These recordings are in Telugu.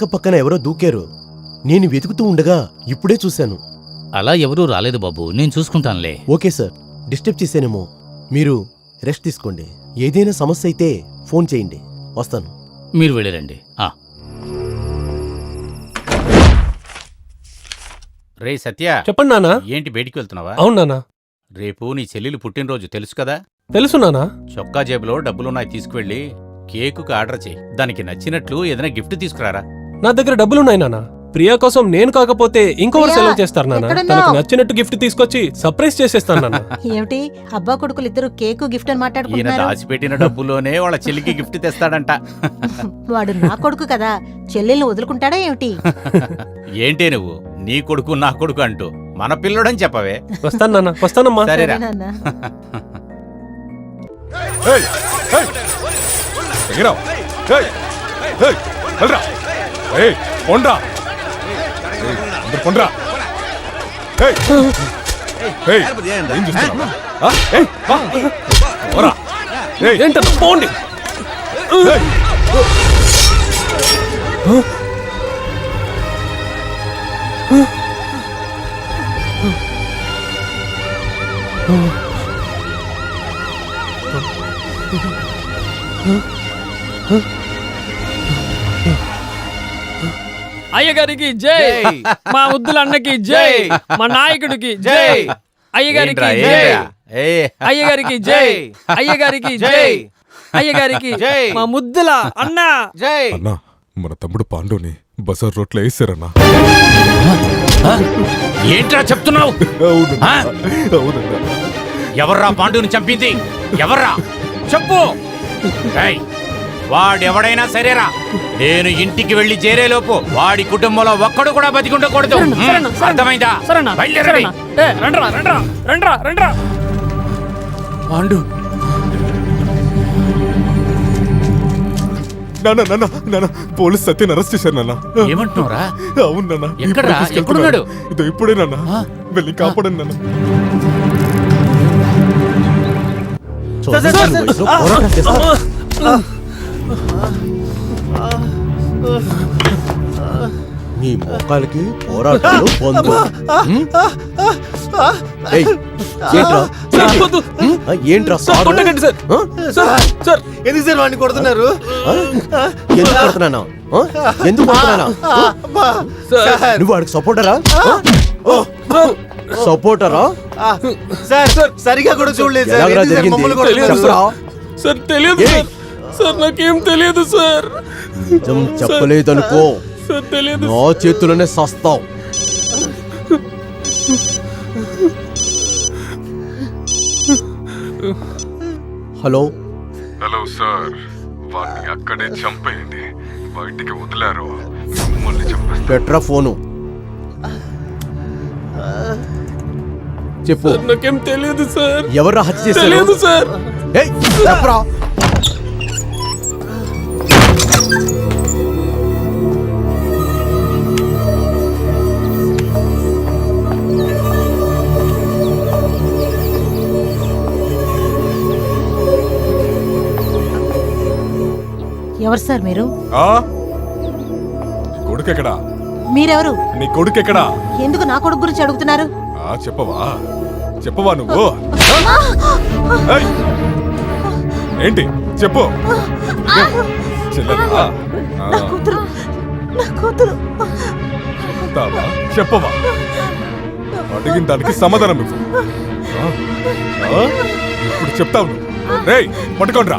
పక్క పక్కన ఎవరో దూకారు. నేను వెతుకుతూ ఉండగా ఇప్పుడే చూశాను. అలా ఎవరూ రాలేదు బాబు నేను చూసుకుంటానులే. ఓకే సార్ డిస్టర్బ్ చేశానేమో. మీరు రెస్ట్ తీసుకోండి. ఏదైనా సమస్య అయితే ఫోన్ చేయండి. వస్తాను. మీరు వెళ్ళిరండి. ఆ, రే సత్య. చెప్పండి నానా ఏంటి బయటికి వెళ్తున్నావా? అవును నానా రేపు నీ చెల్లెలు పుట్టినరోజు తెలుసు కదా? తెలుసు నానా చొక్కా జేబులో డబ్బులున్నాయి తీసుకువెళ్ళి కేకుకు ఆర్డర్ చేయి. దానికి నచ్చినట్లు ఏదైనా గిఫ్ట్ తీసుకురారా? నా దగ్గర డబ్బులున్నాయి నానా ప్రియా కోసం నేను కాకపోతే ఇంకొకరు సెలవు చేస్తారు నాన్న? తనకు నచ్చినట్టు గిఫ్ట్ తీసుకొచ్చి సర్ప్రైజ్ చేసేస్తాను నాన్న ఏమిటి అబ్బా కొడుకులు ఇద్దరు కేకు గిఫ్ట్ అని ఈయన మాట్లాడుకుంటున్నారు దాచిపెట్టిన డబ్బులోనే వాళ్ళ చెల్లికి గిఫ్ట్ తెస్తాడంట వాడు నా కొడుకు కదా చెల్లెల్ని వదులుకుంటాడా ఏమిటి ఏంటే నువ్వు నీ కొడుకు నా కొడుకు అంటూ మన పిల్లడని చెప్పవే వస్తాను నాన్న వస్తానమ్మా సరేరా నాన్న ఎగిరావ్ ఏయ్ ఏయ్ వెళ్ళరా ఏయ్ ఏయ్ అందరు పొండ్రా. ఏయ్. ఏయ్ ఏం చూస్తున్నావు? ఏయ్ పోరా. ఏయ్. ఏంటన్నా పోండి. ఏయ్. అయ్యగారికి జై. మా ముద్దుల అన్నకి జై. మా నాయకుడికి జై. అయ్యగారికి జై. అయ్యగారికి జై. అయ్యగారికి జై. అయ్యగారికి జై. మా ముద్దుల అన్న. అన్నా మన తమ్ముడు పాండుని బజార్ రోడ్లో వేసారన్నా? ఏంట్రా చెప్తున్నావు? అవునన్నా. ఎవర్రా పాండుని చంపింది? ఎవర్రా? చెప్పు. వాడెవడైనా సరేరా. నేను ఇంటికి వెళ్ళి చేరేలోపు వాడి కుటుంబంలో ఒక్కడు కూడా బతికుండకూడదు అర్థమైందా? పాండు. నాన్న నాన్న నాన్న పోలీస్ సత్యని అరెస్ట్ చేశారు నాన్న. ఏమంటున్నావురా? అవును నాన్న. ఎక్కడున్నాడు? ఇదో ఇప్పుడే నాన్న? వెళ్ళి కాపాడండి నాన్న. పోరాటం మీ మోకాలకి పోరాటాలు పొందు. ఏంట్రా? సారు? ఎందుకు వాడిని కొడుతున్నారు? ఎందుకు కొడుతున్నాను? ఎందుకు కొడుతున్నాను? నువ్వు వాడికి సపోర్టరా? సపోర్టరా? సార్ సరిగా కూడా చూడలేదు సార్. తెలియదు. సార్ నాకేం తెలియదు సార్. నిజం చెప్పలేదనుకో సార్ తెలియదు నా చేతుల్లోనే సస్తావు. హలో? హలో సార్ వాడిని అక్కడే చంపేయండి. బయటికి వదిలారు. మిమ్మల్ని చంపేస్తారు పెట్రా ఫోను. చెప్పు. నాకేం తెలియదు సార్. ఎవరు హత్య చేశారు? తెలియదు సార్. ఏయ్, చెప్పరా. ఎవరు సార్ మీరు? ఆ? నీ కొడుకు ఎక్కడా మీరెవరు? నీ కొడుకు ఎక్కడా ఎందుకు నా కొడుకు గురించి అడుగుతున్నారు? ఆ చెప్పవా? చెప్పవా నువ్వు? ఏయ్! ఏంటి? చెప్పు. చెల్లెలా ఆ, కూతురు నా కూతురు చెప్తావా చెప్పవా అడిగిన దానికి సమాధానం ఇవ్వు? ఇప్పుడు చెప్తావు రేయ్ పట్టుకోండి రా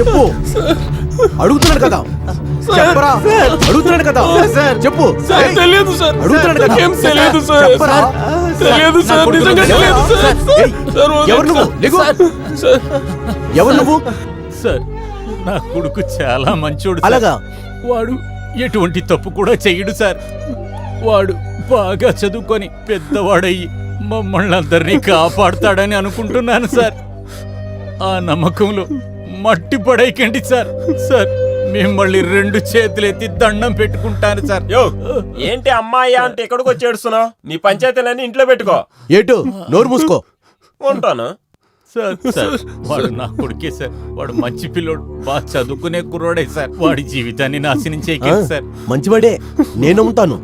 చెప్పు. అడుగుతున్నాడు కదా. చెప్పరా. అడుగుతున్నాడు కదా. చెప్పు. సార్ తెలియదు సార్. అడుగుతున్నాడు కదా. ఏం తెలియదు సార్. చెప్పరా. తెలియదు సార్ నిజంగా తెలియదు సార్ సార్, ఎవరు నువ్వు? సార్. సార్ ఎవరు నువ్వు? సార్ నా కొడుకు చాలా మంచోడు సార్. అలాగా? వాడు ఎటువంటి తప్పు కూడా చెయ్యడు సార్. వాడు బాగా చదువుకొని పెద్దవాడయ్యి మమ్మల్ని అందరినీ కాపాడుతాడని అనుకుంటున్నాను సార్. ఆ నమ్మకంలో మట్టి పడేయకండి సార్. సార్ మిమ్మల్ని రెండు చేతులెత్తి దండం పెట్టుకుంటాను సార్. యో ఏంటి అమ్మాయి అంటే ఎక్కడికి వచ్చి ఏడుస్తున్నావు నీ పంచాయతీలన్నీ ఇంట్లో పెట్టుకో. ఏటు నోరు మూసుకో. ఉంటాను. సార్ సార్ వాడు నా కొడుకే సార్. వాడు మంచి పిల్లోడు బాగా చదువుకునే కుర్రోడే సార్. వాడి జీవితాన్ని నాశనం చేయకండి సార్. మంచివాడే నేను నమ్ముతాను.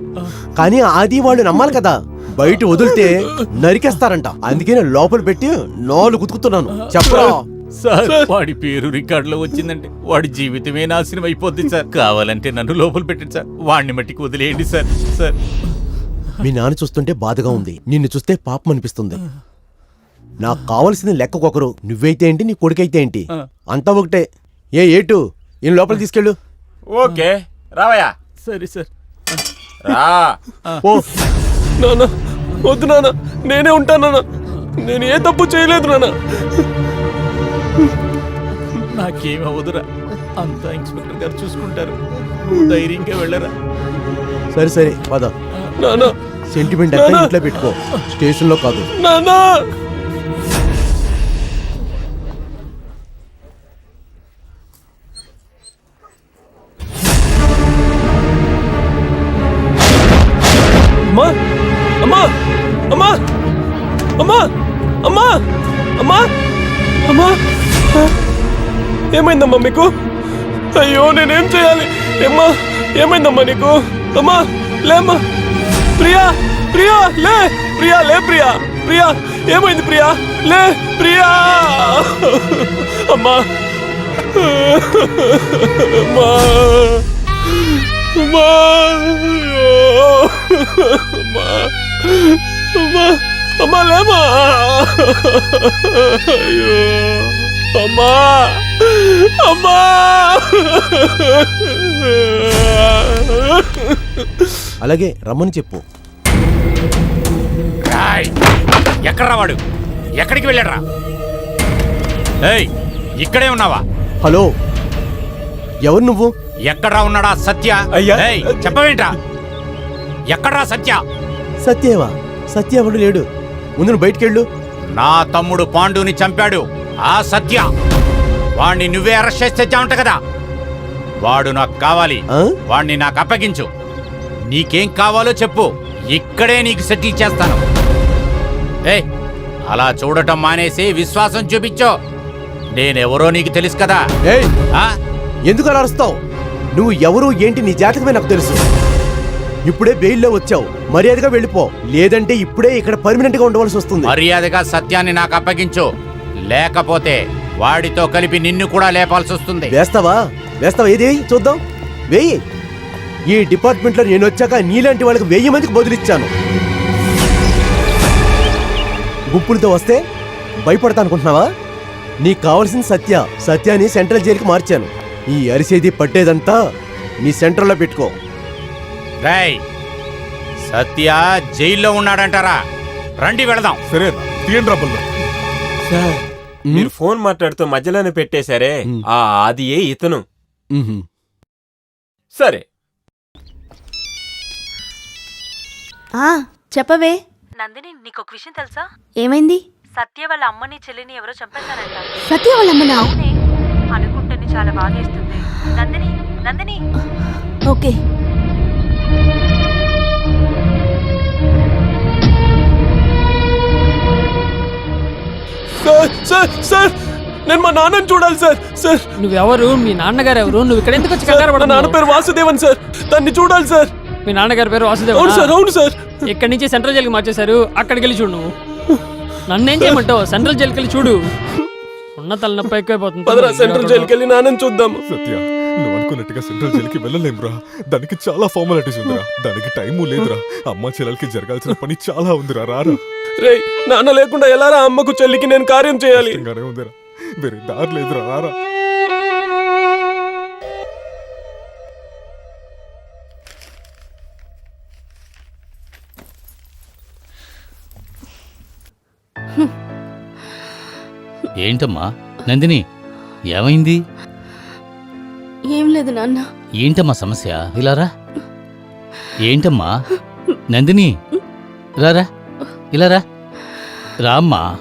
కానీ ఆది వాళ్ళు నమ్మాలి కదా. బయట వదిలితే నరికేస్తారంట. అందుకే నేను లోపల పెట్టి నాలుగు కుతుకుతున్నాను చెప్పరా? సార్ వాడి పేరు రికార్డులో వచ్చిందంటే వాడి జీవితమే నాశనం అయిపోద్ది సార్. కావాలంటే నన్ను లోపల పెట్టండి సార్. వాడిని మట్టికి వదిలేయండి సార్. సార్. మీ నాన్న చూస్తుంటే బాధగా ఉంది. నిన్ను చూస్తే పాపం అనిపిస్తుంది. నాకు కావలసిన లెక్కకొకరు. నువ్వైతే ఏంటి నీ కొడుకైతే ఏంటి? అంతా ఒకటే. ఏ ఏటు? ఈయన లోపల తీసుకెళ్ళు. ఓకే. రావయ్యా. సరే సార్. రా. ఓ నాన్న వద్దు నాన్న. నేనే ఉంటాను నాన్న. నేను ఏ తప్పు చేయలేదు నాన్న. నాకేం అవదురా అంతా ఇన్స్పెక్టర్ గారు చూసుకుంటారు. నువ్వు ధైర్యంగా వెళ్ళరా. సరే సరే పద. సెంటిమెంట్ అంతా ఇంట్లో పెట్టుకో. స్టేషన్లో కాదు. నాన్న ఏమైందమ్మా మీకు? అయ్యో నేనేం చేయాలి? ఏమ్మా ఏమైందమ్మా నీకు? అమ్మా లేమ్మా. ప్రియా ప్రియా లే ప్రియా లే ప్రియా ప్రియా. ఏమైంది ప్రియా? లే ప్రియా. అమ్మా. అమ్మా. అమ్మా. అమ్మా. అమ్మా. అమ్మా లేమా అయ్యో. అమ్మా! అమ్మా! అలాగే రమ్మని చెప్పు. రాయ్ ఎక్కడ్రా వాడు? ఎక్కడికి వెళ్ళాడ్రా? ఏయ్ ఇక్కడే ఉన్నావా? హలో ఎవరు నువ్వు? ఎక్కడ్రా ఉన్నాడా సత్య? అయ్యా. ఏయ్ చెప్పవేంట్రా? ఎక్కడ్రా సత్య? సత్యేవా? సత్య ఎవడు లేడు. ముందు నువ్వు బయటికెళ్ళు. నా తమ్ముడు పాండుని చంపాడు. ఆ సత్య వాణ్ణి నువ్వే అరెస్ట్ చేసి తెచ్చావంట కదా? వాడు నాకు కావాలి? వాణ్ణి నాకు అప్పగించు. నీకేం కావాలో చెప్పు. ఇక్కడే నీకు సెటిల్ చేస్తాను. ఏ అలా చూడటం మానేసి విశ్వాసం చూపించో. నేనెవరో నీకు తెలుసు కదా? ఎందుకు అలా అరుస్తావు? నువ్వు ఎవరు ఏంటి నీ జాతకమే నాకు తెలుసు. ఇప్పుడే బెయిల్లో వచ్చావు. మర్యాదగా వెళ్ళిపో. లేదంటే ఇప్పుడే ఇక్కడ పర్మనెంట్గా ఉండవలసి వస్తుంది. మర్యాదగా సత్యాన్ని నాకు అప్పగించు. లేకపోతే వాడితో కలిపి నిన్ను కూడా లేపాల్సి వస్తుంది. వేస్తావా? వేస్తావా? ఏది? వేయి చూద్దాం. వేయి. ఈ డిపార్ట్మెంట్లో నేను వచ్చాక నీలాంటి వాళ్ళకి వెయ్యి మందికి బదులిచ్చాను గుంపులతో వస్తే భయపడతా అనుకుంటున్నావా? నీకు కావాల్సిన సత్య. సత్యాన్ని సెంట్రల్ జైలుకి మార్చాను. ఈ అరిసేది పట్టేదంతా నీ సెంట్రల్లో పెట్టుకో. రేయ్ సత్య జైల్లో ఉన్నాడంటారా? రండి వెళదాం. సరే తీయండి రా సార్ మీరు ఫోన్ మాట్లాడుతూ మధ్యలోనే పెట్టేశారే. ఆ అది ఏ ఇతను. సరే. ఆ చెప్పవే. నందిని నీకు ఒక విషయం తెలుసా? ఏమైంది? సత్య వాళ్ళ అమ్మని చెల్లిని ఎవరో చంపేశారంట. సత్య వాళ్ళమ్మనా అవునే అనుకుంటేనే చాలా బాధేస్తుంది. Nandini Nandini. Okay. Sir sir sir నేను మా నాన్నని చూడాలి సార్ సార్. నువ్వెవరు? మీ నాన్నగారు ఎవరు నువ్వు ఇక్కడ ఎందుకు వచ్చి కంగారు మా నాన్న పడుతున్నావు? పేరు వాసుదేవన్ సార్. దాన్ని చూడాలి సార్. మీ నాన్నగారి పేరు వాసుదేవ్ అవును సార్ అవును సార్. ఇక్కడి నుంచి సెంట్రల్ జైలుకి మార్చేశారు. అక్కడికి వెళ్ళి చూడు నువ్వు. నన్నేం చేయమంటావు? సెంట్రల్ జైలుకి వెళ్ళి చూడు. ఉన్న తలనొప్పి ఎక్కువైపోతుంది. పదరా సెంట్రల్ జైలుకి వెళ్ళి నాన్నని చూద్దాం. సత్య నువ్వు అనుకున్నట్టుగా సెంట్రల్ జైలుకి వెళ్ళలేమురా దానికి చాలా ఫార్మాలిటీస్ ఉందిరా. దానికి టైము లేదురా. అమ్మ చెల్లెలకి జరగాల్సిన పని చాలా ఉందిరా. రే నాన్న లేకుండా ఎలారా అమ్మకు చెల్లికి నేను కార్యం చేయాలి? కష్టంగానే ఉందిరా. వేరే దారి లేదురా. రారా. ఏంటమ్మా? నందిని ఏమైంది? ఏం లేదు నాన్న. ఏంటమ్మా సమస్య? ఇలా రా. ఏంటమ్మా? నందిని రారా ఇలా రా. రామ్మా.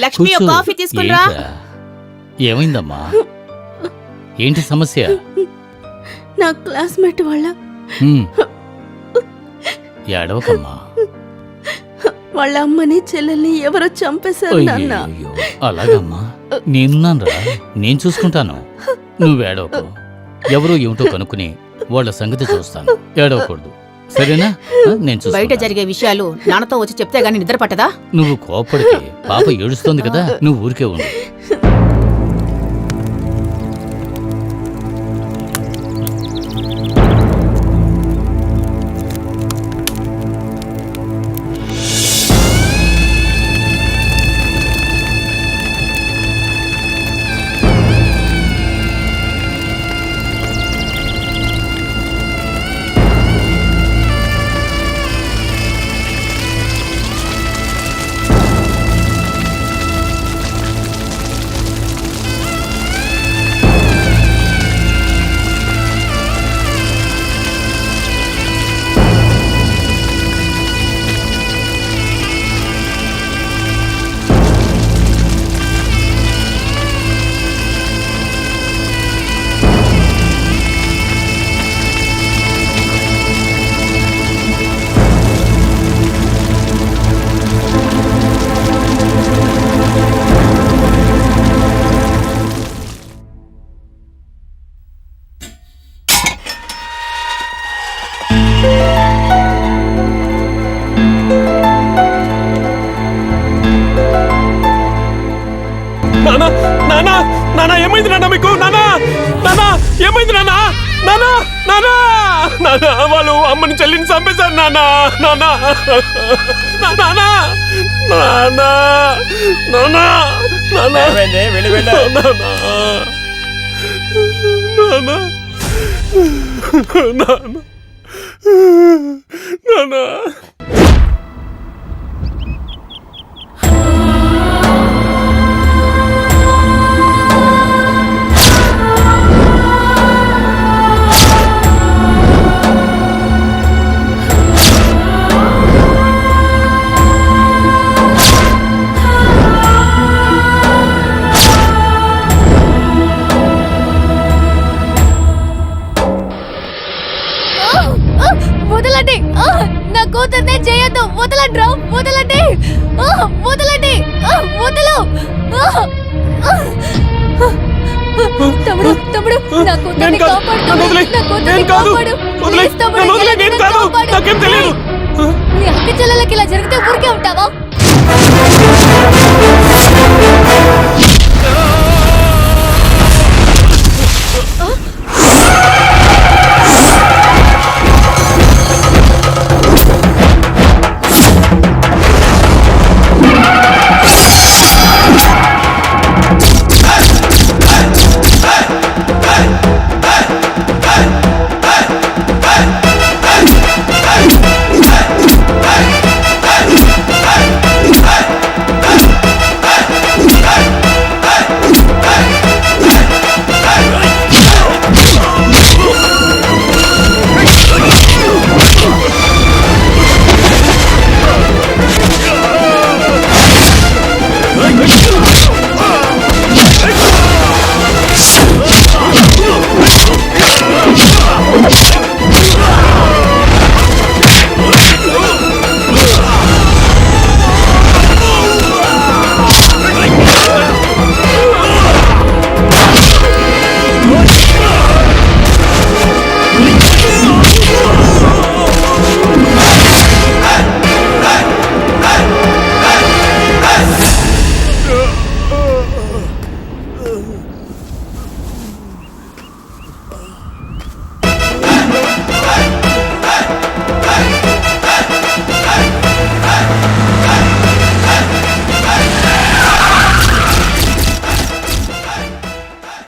లక్ష్మి కూర్చో. కాఫీ తీసుకునిరా ఏంట్రా? ఏమైందమ్మా? ఏంటి సమస్య? నా క్లాస్మేట్ వాళ్ళ హ్మ్. ఏడవకమ్మా. వాళ్ళ అమ్మని చెల్లెల్ని ఎవరో చంపేశారు నాన్న. అయ్యయ్యో, అలాగమ్మా? నేనున్నాను రా నేను చూసుకుంటాను. నువ్వు ఏడవకు. ఎవరో ఏమిటో కనుక్కుని వాళ్ళ సంగతి చూస్తాను. ఏడవకూడదు. సరేనా? నేను బయట చూసుకుంటాను జరిగే విషయాలు నాన్నతో వచ్చి చెప్తే గానీ నిద్ర పట్టదా? నువ్వు కోప్పడితే పాప ఏడుస్తోంది కదా. నువ్వు ఊరికే ఉండు. నానా నానా నానా ఏమైంది నాన్న మీకు నానా నానా ఏమైంది నానా నానా నానా నానా వాళ్ళు అమ్మని చెల్లిని చంపేశారు నానా నానా నానా నానా నానా నానా వెళ్ళి వెళ్ళా నానా నానా నానా వదలండి. వదలండి. వదలు. తమ్ముడు తమ్ముడు నా కూతుర్ని కాపాడు. నా కూతుర్ని కాపాడు. ప్లీజ్ తమ్ముడు, కాపాడు. నీ అక్క చెల్లెలకి ఇలా జరిగితే ఊరికే ఉంటావా?